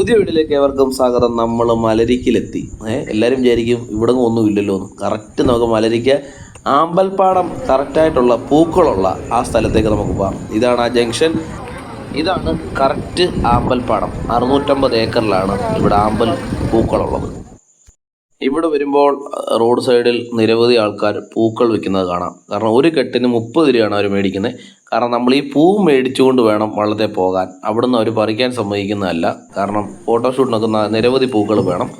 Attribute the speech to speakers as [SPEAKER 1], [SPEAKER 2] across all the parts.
[SPEAKER 1] പുതിയ വീട്ടിലേക്ക് ഏവർക്കും സ്വാഗതം. നമ്മൾ മലരിക്കിലെത്തി. എല്ലാവരും വിചാരിക്കും ഇവിടെ ഒന്നും ഇല്ലല്ലോ കറക്റ്റ് നമുക്ക് മലരിക്ക ആമ്പൽപ്പാടം കറക്റ്റായിട്ടുള്ള പൂക്കളുള്ള ആ സ്ഥലത്തേക്ക് നമുക്ക് പോകാം. ഇതാണ് ആ ജംഗ്ഷൻ. ഇതാണ് കറക്റ്റ് ആമ്പൽപ്പാടം. അറുന്നൂറ്റമ്പത് ഏക്കറിലാണ് ഇവിടെ ആമ്പൽ പൂക്കളുള്ളത്. ഇവിടെ വരുമ്പോൾ റോഡ് സൈഡിൽ നിരവധി ആൾക്കാർ പൂക്കൾ വിൽക്കുന്നത് കാണാം. കാരണം ഒരു കെട്ടിന് മുപ്പത് രൂപയാണ് അവർ മേടിക്കുന്നത്. കാരണം നമ്മൾ ഈ പൂ മേടിച്ചുകൊണ്ട് വേണം വള്ളത്തെ പോകാൻ. അവിടുന്ന് അവർ പറിക്കാൻ സമ്മതിക്കുന്നതല്ല. കാരണം ഫോട്ടോഷൂട്ടിനൊക്കെ നിരവധി പൂക്കൾ വേണം.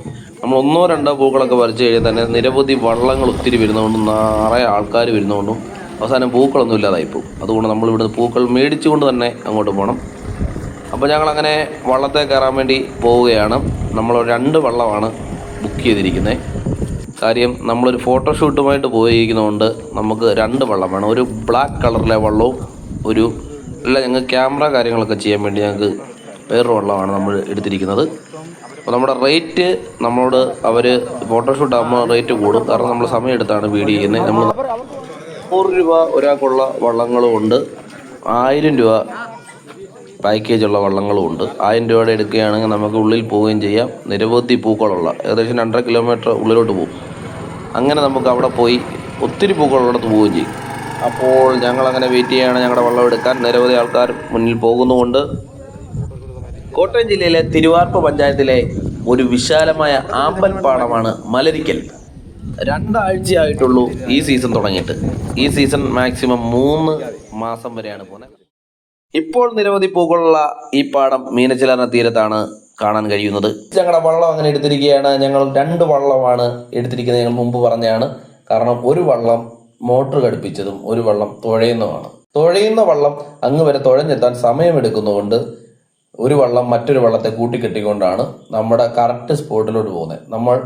[SPEAKER 1] നമ്മൾ ഒന്നോ രണ്ടോ പൂക്കളൊക്കെ പറിച്ചു കഴിഞ്ഞാൽ തന്നെ നിരവധി വള്ളങ്ങൾ ഒത്തിരി വരുന്നതുകൊണ്ടും നിറയെ ആൾക്കാർ വരുന്നതുകൊണ്ടും അവസാനം പൂക്കളൊന്നും ഇല്ലാതായി പോകും. അതുകൊണ്ട് നമ്മൾ ഇവിടുന്ന് പൂക്കൾ മേടിച്ചുകൊണ്ട് തന്നെ അങ്ങോട്ട് പോകണം. അപ്പോൾ ഞങ്ങൾ അങ്ങനെ വള്ളത്തെ കയറാൻ വേണ്ടി പോവുകയാണ്. നമ്മൾ രണ്ട് വള്ളമാണ് ബുക്ക് ചെയ്തിരിക്കുന്നത് കാര്യം നമ്മളൊരു ഫോട്ടോഷൂട്ടുമായിട്ട് പോയിരിക്കുന്നതുകൊണ്ട് നമുക്ക് രണ്ട് വള്ളം വേണം. ഒരു ബ്ലാക്ക് കളറിലെ വള്ളവും ഒരു അല്ല ഞങ്ങൾ ക്യാമറ കാര്യങ്ങളൊക്കെ ചെയ്യാൻ വേണ്ടി ഞങ്ങൾക്ക് വേറൊരു വള്ളമാണ് നമ്മൾ എടുത്തിരിക്കുന്നത്. അപ്പോൾ നമ്മുടെ റേറ്റ് നമ്മളോട് അവർ ഫോട്ടോഷൂട്ട് ആകുമ്പോൾ റേറ്റ് കൂടും. കാരണം നമ്മൾ സമയം എടുത്താണ് വീഡിയോ ചെയ്യുന്നത്. നമ്മൾ നൂറ് രൂപ ഒരാൾക്കുള്ള വള്ളങ്ങളും ഉണ്ട്. ആയിരം രൂപ പാക്കേജുള്ള വള്ളങ്ങളും ഉണ്ട്. ആയിരം രൂപയുടെ എടുക്കുകയാണെങ്കിൽ നമുക്ക് ഉള്ളിൽ പോവുകയും ചെയ്യാം. നിരവധി പൂക്കളുള്ള ഏകദേശം രണ്ടര കിലോമീറ്റർ ഉള്ളിലോട്ട് പോകും. അങ്ങനെ നമുക്ക് അവിടെ പോയി ഒത്തിരി പൂക്കളുള്ളിടത്ത് പോവുകയും ചെയ്യും. അപ്പോൾ ഞങ്ങളങ്ങനെ വെയിറ്റ് ചെയ്യുകയാണ് ഞങ്ങളുടെ വള്ളം എടുക്കാൻ. നിരവധി ആൾക്കാർ മുന്നിൽ പോകുന്നുമുണ്ട്. കോട്ടയം ജില്ലയിലെ തിരുവാർപ്പ് പഞ്ചായത്തിലെ ഒരു വിശാലമായ ആമ്പൽ പാടമാണ് മലരിക്കൽ. രണ്ടാഴ്ചയായിട്ടുള്ളൂ ഈ സീസൺ തുടങ്ങിയിട്ട്. ഈ സീസൺ മാക്സിമം മൂന്ന് മാസം വരെയാണ് പോകുന്നത്. ഇപ്പോൾ നിരവധി പൂക്കളുള്ള ഈ പാടം മീനച്ചിലാറിന തീരത്താണ് കാണാൻ കഴിയുന്നത്. ഞങ്ങളുടെ വള്ളം അങ്ങനെ എടുത്തിരിക്കുകയാണ്. ഞങ്ങൾ രണ്ട് വള്ളമാണ് എടുത്തിരിക്കുന്നത് ഞങ്ങൾ മുമ്പ് പറഞ്ഞാണ് കാരണം ഒരു വള്ളം മോട്ടർ ഘടിപ്പിച്ചതും ഒരു വള്ളം തുഴയുന്നതുമാണ്. തുഴയുന്ന വള്ളം അങ്ങ് വരെ തുഴഞ്ഞെത്താൻ സമയമെടുക്കുന്നതുകൊണ്ട് ഒരു വള്ളം മറ്റൊരു വള്ളത്തെ കൂട്ടിക്കെട്ടിക്കൊണ്ടാണ് നമ്മുടെ കറക്റ്റ് സ്പോട്ടിലോട്ട് പോകുന്നത്. നമ്മൾ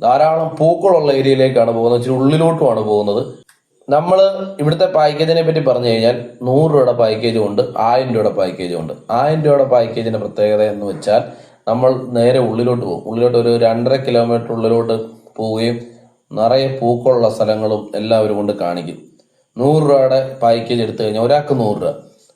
[SPEAKER 1] ധാരാളം പൂക്കളുള്ള ഏരിയയിലേക്കാണ് പോകുന്നത്. ഉള്ളിലോട്ടുമാണ് പോകുന്നത്. നമ്മൾ ഇവിടുത്തെ പാക്കേജിനെ പറ്റി പറഞ്ഞു കഴിഞ്ഞാൽ നൂറ് രൂപയുടെ പാക്കേജും ഉണ്ട് ആയിരം രൂപയുടെ പാക്കേജും ഉണ്ട്. ആയിരം രൂപയുടെ പാക്കേജിന്റെ പ്രത്യേകത എന്ന് വെച്ചാൽ നമ്മൾ നേരെ ഉള്ളിലോട്ട് പോകും. ഉള്ളിലോട്ട് ഒരു രണ്ടര കിലോമീറ്റർ ഉള്ളിലോട്ട് പോവുകയും നിറയെ പൂക്കളുള്ള സ്ഥലങ്ങളും എല്ലാവരും കൊണ്ട് കാണിക്കും. നൂറ് രൂപയുടെ പാക്കേജ് എടുത്തു കഴിഞ്ഞാൽ ഒരാൾക്ക് നൂറ് രൂപ.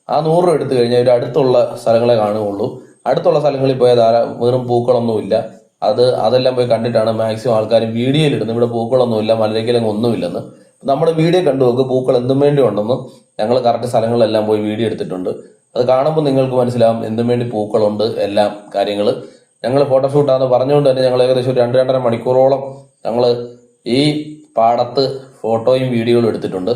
[SPEAKER 1] ആ നൂറ് രൂപ എടുത്തു കഴിഞ്ഞാൽ ഒരു അടുത്തുള്ള സ്ഥലങ്ങളെ കാണുകയുള്ളൂ. അടുത്തുള്ള സ്ഥലങ്ങളിൽ പോയാൽ ധാരാ വെറും പൂക്കളൊന്നുമില്ല. അത് അതെല്ലാം പോയി കണ്ടിട്ടാണ് മാക്സിമം ആൾക്കാർ വീഡിയോയിൽ ഇടുന്നത്. ഇവിടെ പൂക്കളൊന്നുമില്ല മലരക്കലങ്ങ് ഒന്നുമില്ലെന്ന്. നമ്മുടെ വീഡിയോ കണ്ടു നോക്ക് പൂക്കൾ എന്തും വേണ്ടി ഉണ്ടെന്ന് ഞങ്ങൾ കറക്റ്റ് സ്ഥലങ്ങളിലെല്ലാം പോയി വീഡിയോ എടുത്തിട്ടുണ്ട്. അത് കാണുമ്പോൾ നിങ്ങൾക്ക് മനസ്സിലാവും എന്തും വേണ്ടി പൂക്കളുണ്ട് എല്ലാം കാര്യങ്ങൾ. ഞങ്ങൾ ഫോട്ടോഷൂട്ടാന്ന് പറഞ്ഞുകൊണ്ട് തന്നെ ഞങ്ങൾ ഏകദേശം രണ്ട് രണ്ടര മണിക്കൂറോളം ഞങ്ങൾ ഈ പാടത്ത് ഫോട്ടോയും വീഡിയോയും എടുത്തിട്ടുണ്ട്.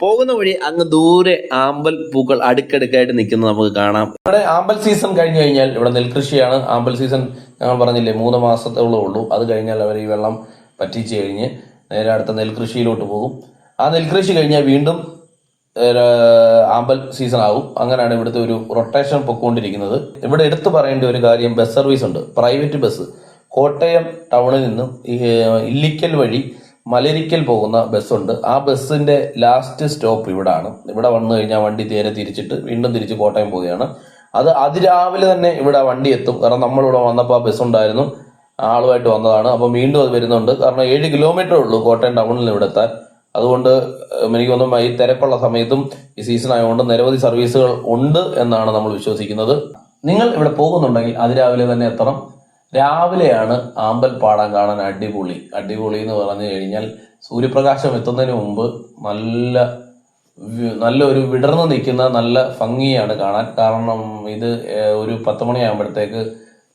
[SPEAKER 1] പോകുന്ന വഴി അങ്ങ് ദൂരെ ആമ്പൽ പൂക്കൾ അടുക്കടുക്കായിട്ട് നിൽക്കുന്നത് നമുക്ക് കാണാം. ഇവിടെ ആമ്പൽ സീസൺ കഴിഞ്ഞു കഴിഞ്ഞാൽ ഇവിടെ നെൽകൃഷിയാണ്. ആമ്പൽ സീസൺ ഞങ്ങൾ പറഞ്ഞില്ലേ മൂന്ന് മാസത്തോളം ഉള്ളൂ. അത് കഴിഞ്ഞാൽ അവർ ഈ വെള്ളം പറ്റിച്ച് കഴിഞ്ഞ് നേരെ അടുത്ത നെൽകൃഷിയിലോട്ട് പോകും. ആ നെൽകൃഷി കഴിഞ്ഞാൽ വീണ്ടും ആമ്പൽ സീസൺ ആവും. അങ്ങനെയാണ് ഇവിടുത്തെ ഒരു റൊട്ടേഷൻ പൊക്കോണ്ടിരിക്കുന്നത്. ഇവിടെ എടുത്തു പറയേണ്ട ഒരു കാര്യം ബസ് സർവീസ് ഉണ്ട്. പ്രൈവറ്റ് ബസ് കോട്ടയം ടൗണിൽ നിന്നും ഇല്ലിക്കൽ വഴി മലരിക്കൽ പോകുന്ന ബസ്സുണ്ട് ആ ബസ്സിന്റെ ലാസ്റ്റ് സ്റ്റോപ്പ് ഇവിടാണ്. ഇവിടെ വന്നു കഴിഞ്ഞാൽ വണ്ടി നേരെ തിരിച്ചിട്ട് വീണ്ടും തിരിച്ച് കോട്ടയം പോവുകയാണ്. അത് അതിരാവിലെ തന്നെ ഇവിടെ വണ്ടി എത്തും. കാരണം നമ്മളിവിടെ വന്നപ്പോൾ ആ ബസ് ഉണ്ടായിരുന്നു. ആളുമായിട്ട് വന്നതാണ്. അപ്പം വീണ്ടും അത് വരുന്നുണ്ട്. കാരണം ഏഴ് കിലോമീറ്റർ ഉള്ളൂ കോട്ടയം ടൗണിൽ ഇവിടെ എത്താൻ. അതുകൊണ്ട് എനിക്ക് തോന്നുന്നു ഈ തിരക്കുള്ള സമയത്തും ഈ സീസൺ ആയതുകൊണ്ട് നിരവധി സർവീസുകൾ ഉണ്ട് എന്നാണ് നമ്മൾ വിശ്വസിക്കുന്നത്. നിങ്ങൾ ഇവിടെ പോകുന്നുണ്ടെങ്കിൽ അതിരാവിലെ തന്നെ എത്തണം. രാവിലെയാണ് ആമ്പൽ കാണാൻ അടിപൊളി. അടിപൊളി എന്ന് പറഞ്ഞു കഴിഞ്ഞാൽ സൂര്യപ്രകാശം എത്തുന്നതിന് മുമ്പ് നല്ല നല്ലൊരു വിടർന്നു നിൽക്കുന്ന നല്ല ഭംഗിയാണ് കാണാൻ. കാരണം ഇത് ഒരു പത്ത് മണിയാകുമ്പോഴത്തേക്ക്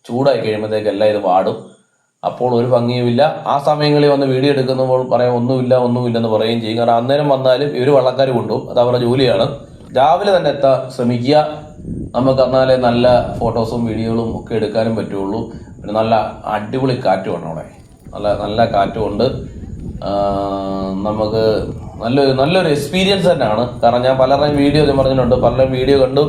[SPEAKER 1] ചൂടായി കഴിയുമ്പോഴത്തേക്ക് എല്ലാം ഇത് വാടും. അപ്പോൾ ഒരു ഭംഗിയുമില്ല. ആ സമയങ്ങളിൽ വന്ന് വീഡിയോ എടുക്കുമ്പോൾ പറയാം ഒന്നുമില്ല ഒന്നുമില്ലെന്ന് പറയുകയും ചെയ്യും. കാരണം അന്നേരം വന്നാലും ഇവർ വള്ളക്കാർ കൊണ്ടുപോകും. അത് അവരുടെ ജോലിയാണ്. രാവിലെ തന്നെ എത്താൻ ശ്രമിക്കുക. നമുക്ക് എന്നാലേ നല്ല ഫോട്ടോസും വീഡിയോകളും ഒക്കെ എടുക്കാനും പറ്റുള്ളൂ. പിന്നെ നല്ല അടിപൊളി കാറ്റുമാണ് അവിടെ. നല്ല നല്ല കാറ്റുമുണ്ട്. നമുക്ക് നല്ലൊരു നല്ലൊരു എക്സ്പീരിയൻസ് തന്നെയാണ്. കാരണം ഞാൻ പലരുടെയും വീഡിയോ ഞാൻ പറഞ്ഞിട്ടുണ്ട്. പലരുടെയും വീഡിയോ കണ്ടു.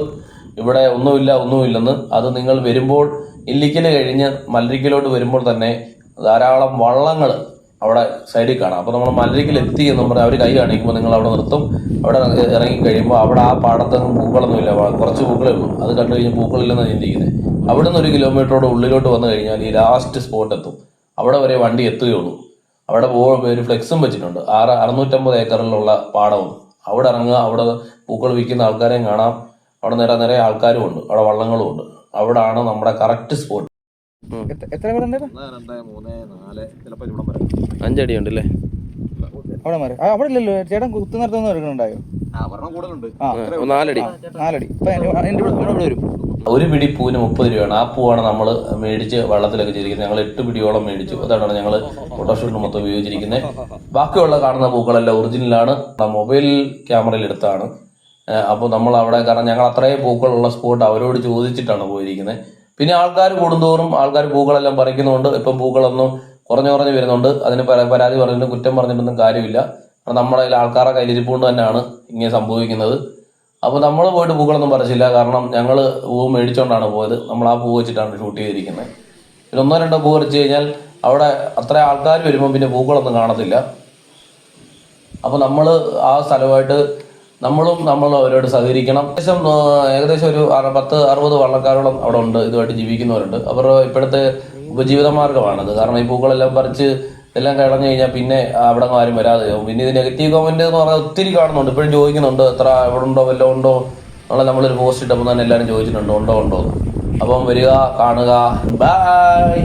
[SPEAKER 1] ഇവിടെ ഒന്നുമില്ല ഒന്നുമില്ലെന്ന്. അത് നിങ്ങൾ വരുമ്പോൾ ഇല്ലിക്കൽ കഴിഞ്ഞ് മല്ലരിക്കലോട്ട് വരുമ്പോൾ തന്നെ ധാരാളം വള്ളങ്ങൾ അവിടെ സൈഡിൽ കാണാം. അപ്പോൾ നമ്മൾ മല്ലരിക്കൽ എത്തി എന്ന് പറഞ്ഞാൽ അവർ കൈ കാണിക്കുമ്പോൾ നിങ്ങൾ അവിടെ നിർത്തും. അവിടെ ഇറങ്ങി കഴിയുമ്പോൾ അവിടെ ആ പാടത്തൊന്നും പൂക്കളൊന്നുമില്ല. കുറച്ച് പൂക്കളേ ഉള്ളൂ. അത് കണ്ടു കഴിഞ്ഞാൽ പൂക്കളില്ലെന്നാണ് ചിന്തിക്കുന്നത് അവിടെ നിന്ന് ഒരു കിലോമീറ്ററോട് ഉള്ളിലോട്ട് വന്നു കഴിഞ്ഞാൽ ഈ ലാസ്റ്റ് സ്പോട്ട് എത്തും. അവിടെ വരെ വണ്ടി എത്തുകയുള്ളൂ. അവിടെ പോകുമ്പോൾ ഒരു ഫ്ലെക്സും വെച്ചിട്ടുണ്ട്. ആറ് അറുന്നൂറ്റമ്പത് ഏക്കറിലുള്ള പാടവും. അവിടെ ഇറങ്ങുക അവിടെ പൂക്കൾ വിൽക്കുന്ന ആൾക്കാരെയും കാണാം. അവിടെ നിറയെ നിറയെ ആൾക്കാരും ഉണ്ട്. അവിടെ വള്ളങ്ങളും ഉണ്ട്. അവിടാണ് നമ്മുടെ കറക്റ്റ് സ്പോട്ട്
[SPEAKER 2] എത്ര-
[SPEAKER 1] അഞ്ചടി ഉണ്ടല്ലേ
[SPEAKER 2] അവിടെ മാറി ആ അവിടെ ഇല്ലല്ലോ. ചേട്ടൻ കുത്തു നിർത്തുന്ന എടുക്കണുണ്ടായോ
[SPEAKER 1] നാലടി.
[SPEAKER 2] നാലടി. വരും.
[SPEAKER 1] ഒരു പിടി പൂവിന് മുപ്പത് രൂപയാണ്. ആ പൂവാണ് നമ്മൾ മേടിച്ച് വെള്ളത്തിലൊക്കെ ചെയ്തിരിക്കുന്നത് ഞങ്ങൾ എട്ട് പിടിയോളം മേടിച്ചു. അതാണ് ഞങ്ങൾ ഫോട്ടോഷൂട്ടിന് മൊത്തം ഉപയോഗിച്ചിരിക്കുന്നത്. ബാക്കിയുള്ള കാണുന്ന പൂക്കളെല്ലാം ഒറിജിനലാണ് മൊബൈൽ ക്യാമറയിൽ എടുത്താണ് അപ്പോൾ നമ്മൾ അവിടെ കാരണം ഞങ്ങൾ അത്രയും പൂക്കളുള്ള സ്പോട്ട് അവരോട് ചോദിച്ചിട്ടാണ് പോയിരിക്കുന്നത് പിന്നെ ആൾക്കാർ കൂടുന്തോറും ആൾക്കാർ പൂക്കളെല്ലാം പറിക്കുന്നുണ്ട് ഇപ്പം പൂക്കളൊന്നും കുറഞ്ഞു കുറഞ്ഞു വരുന്നുണ്ട് അതിന് പരാതി പറഞ്ഞിട്ടും കുറ്റം പറഞ്ഞിട്ടൊന്നും കാര്യമില്ല. നമ്മുടെ കയ്യിൽ ആൾക്കാരുടെ കയ്യിലിരിപ്പുകൊണ്ട് തന്നെയാണ് ഇങ്ങനെ സംഭവിക്കുന്നത്. അപ്പോൾ നമ്മൾ പോയിട്ട് പൂക്കളൊന്നും പറിച്ചില്ല. കാരണം ഞങ്ങൾ പൂ മേടിച്ചുകൊണ്ടാണ് പോയത്. നമ്മൾ ആ പൂ വെച്ചിട്ടാണ് ഷൂട്ട് ചെയ്തിരിക്കുന്നത് പിന്നെ ഒന്നോ രണ്ടോ പൂ പറിച്ചു കഴിഞ്ഞാൽ അവിടെ അത്ര ആൾക്കാർ വരുമ്പോൾ പിന്നെ പൂക്കളൊന്നും കാണത്തില്ല. അപ്പോൾ നമ്മൾ ആ സ്ഥലമായിട്ട് നമ്മളും നമ്മൾ അവരോട് സഹകരിക്കണം. ഏകദേശം ഏകദേശം ഒരു പത്ത് അറുപത് വള്ളക്കാരോളം അവിടെ ഉണ്ട് ഇതുമായിട്ട് ജീവിക്കുന്നവരുണ്ട്. അവർ ഇപ്പോഴത്തെ ഉപജീവിത മാർഗമാണത് കാരണം ഈ പൂക്കളെല്ലാം പറിച്ച് എല്ലാം കളഞ്ഞു കഴിഞ്ഞാൽ പിന്നെ അവിടെ ആരും വരാതെ. പിന്നെ ഇത് നെഗറ്റീവ് കമന്റ് എന്ന് പറഞ്ഞാൽ ഒത്തിരി കാണുന്നുണ്ട്. ഇപ്പോഴും ചോദിക്കുന്നുണ്ട് എത്ര എവിടെ ഉണ്ടോ വല്ലതും ഉണ്ടോ? എന്നുള്ള നമ്മളൊരു പോസ്റ്റ് ഇട്ടപ്പോൾ തന്നെ എല്ലാവരും ചോദിച്ചിട്ടുണ്ട് ഉണ്ടോ ഉണ്ടോ. അപ്പം വരിക കാണുക. ബൈ